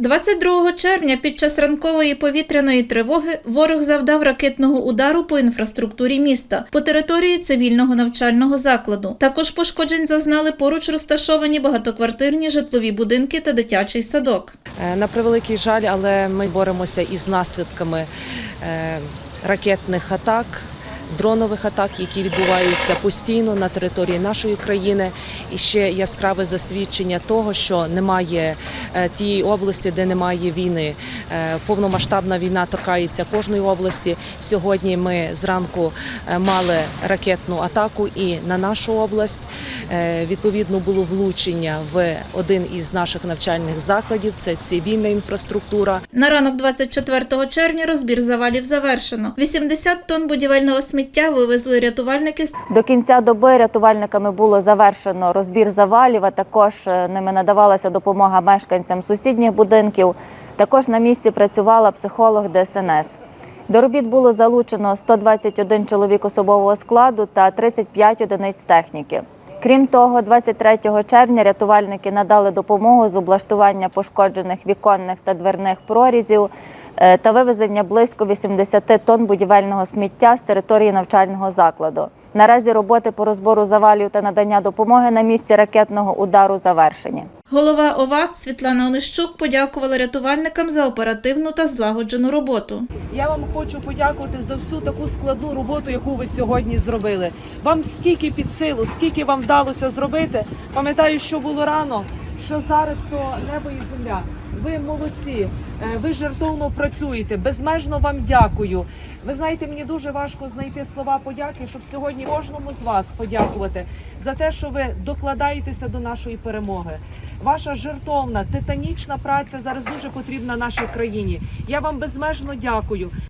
22 червня під час ранкової повітряної тривоги ворог завдав ракетного удару по інфраструктурі міста по території цивільного навчального закладу. Також пошкоджень зазнали поруч розташовані багатоквартирні житлові будинки та дитячий садок. Е, На превеликий жаль, але ми боремося із наслідками е, ракетних атак. Дронових атак, які відбуваються постійно на території нашої країни, і ще яскраве засвідчення того, що немає е, тієї області, де немає війни. Е, Повномасштабна війна торкається кожної області. Сьогодні ми зранку е, мали ракетну атаку і на нашу область. Відповідно було влучення в один із наших навчальних закладів. Це цивільна інфраструктура. На ранок 24 червня розбір завалів завершено. 80 тонн будівельного сміття вивезли рятувальники До кінця доби рятувальниками було завершено розбір завалів, а також е, ними надавалася допомога мешканцям сусідніх будинків. Також на місці працювала психолог ДСНС. До робіт було залучено 121 чоловік особового складу та 35 одиниць техніки. Крім того, 23 червня рятувальники надали допомогу з облаштування пошкоджених віконних та дверних прорізів та вивезення близько 80 тонн будівельного сміття з території навчального закладу. Наразі роботи по розбору завалів та надання допомоги на місці ракетного удару завершені. Голова ОВА Світлана Онищук подякувала рятувальникам за оперативну та злагоджену роботу. Я вам хочу подякувати за всю таку складну роботу, яку ви сьогодні зробили. Вам стільки під силу, скільки вам вдалося зробити. Пам'ятаю, що було рано, що зараз то небо і земля. Ви молодці, е, ви жертовно працюєте. Безмежно вам дякую. Ви знаєте, мені дуже важко знайти слова подяки, щоб сьогодні кожному з вас подякувати за те, що ви докладаєтеся до нашої перемоги. Ваша жертовна, титанічна праця зараз дуже потрібна нашій країні. Я вам безмежно дякую.